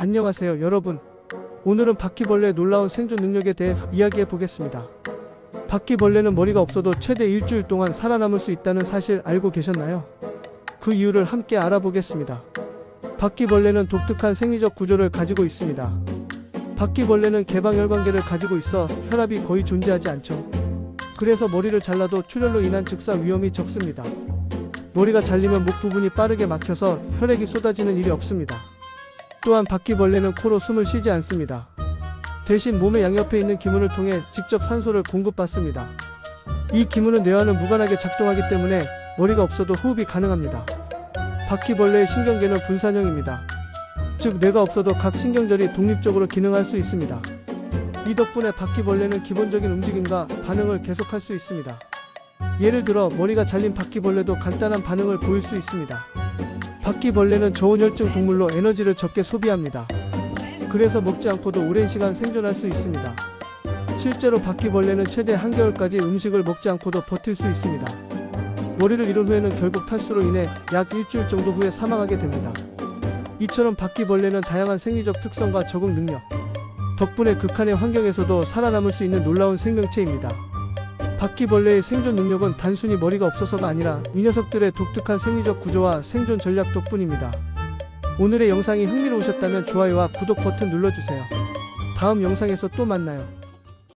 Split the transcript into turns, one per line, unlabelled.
안녕하세요 여러분. 오늘은 바퀴벌레의 놀라운 생존 능력에 대해 이야기해 보겠습니다. 바퀴벌레는 머리가 없어도 최대 일주일 동안 살아남을 수 있다는 사실 알고 계셨나요? 그 이유를 함께 알아보겠습니다. 바퀴벌레는 독특한 생리적 구조를 가지고 있습니다. 바퀴벌레는 개방혈관계를 가지고 있어 혈압이 거의 존재하지 않죠. 그래서 머리를 잘라도 출혈로 인한 즉사 위험이 적습니다. 머리가 잘리면 목 부분이 빠르게 막혀서 혈액이 쏟아지는 일이 없습니다. 또한 바퀴벌레는 코로 숨을 쉬지 않습니다. 대신 몸의 양옆에 있는 기문을 통해 직접 산소를 공급받습니다. 이 기문은 뇌와는 무관하게 작동하기 때문에 머리가 없어도 호흡이 가능합니다. 바퀴벌레의 신경계는 분산형입니다. 즉 뇌가 없어도 각 신경절이 독립적으로 기능할 수 있습니다. 이 덕분에 바퀴벌레는 기본적인 움직임과 반응을 계속할 수 있습니다. 예를 들어 머리가 잘린 바퀴벌레도 간단한 반응을 보일 수 있습니다. 바퀴벌레는 저온혈증 동물로 에너지를 적게 소비합니다. 그래서 먹지 않고도 오랜 시간 생존할 수 있습니다. 실제로 바퀴벌레는 최대 한개월까지 음식을 먹지 않고도 버틸 수 있습니다. 머리를 잃은 후에는 결국 탈수로 인해 약 일주일 정도 후에 사망하게 됩니다. 이처럼 바퀴벌레는 다양한 생리적 특성과 적응 능력, 덕분에 극한의 환경에서도 살아남을 수 있는 놀라운 생명체입니다. 바퀴벌레의 생존 능력은 단순히 머리가 없어서가 아니라 이 녀석들의 독특한 생리적 구조와 생존 전략 덕분입니다. 오늘의 영상이 흥미로우셨다면 좋아요와 구독 버튼 눌러주세요. 다음 영상에서 또 만나요.